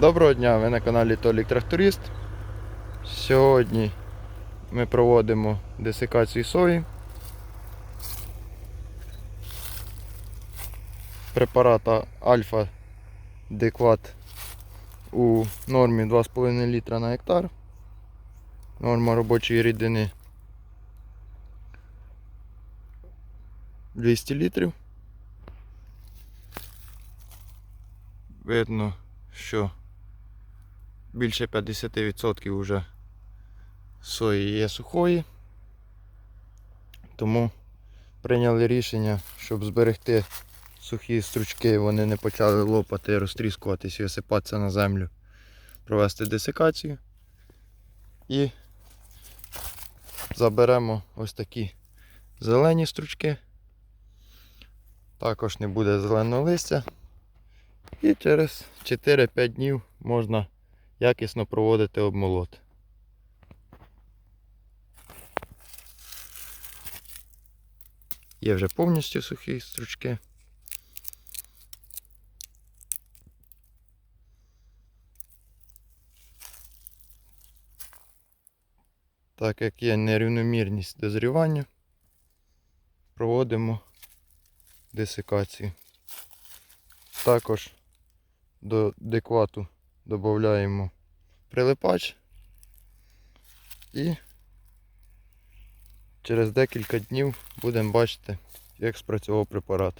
Доброго дня, ви на каналі Толік Тракторист. Сьогодні ми проводимо десикацію сої. Препарата Альфа Декват у нормі 2,5 літра на гектар. Норма робочої рідини 200 літрів. Видно, що більше 50% вже сої є сухої. Тому прийняли рішення, щоб зберегти сухі стручки, вони не почали лопати, розтріскуватися і осипатися на землю, провести десикацію. І заберемо ось такі зелені стручки. Також не буде зеленого листя. І через 4-5 днів можна якісно проводити обмолот. Є вже повністю сухі стручки. Так як є нерівномірність дозрівання, проводимо десикацію. Також до деквату додаємо прилипач і через декілька днів будемо бачити, як спрацював препарат.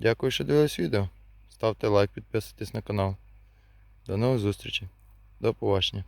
Дякую, що дивились відео. Ставте лайк, підписуйтесь на канал. До нових зустрічей. До побачення.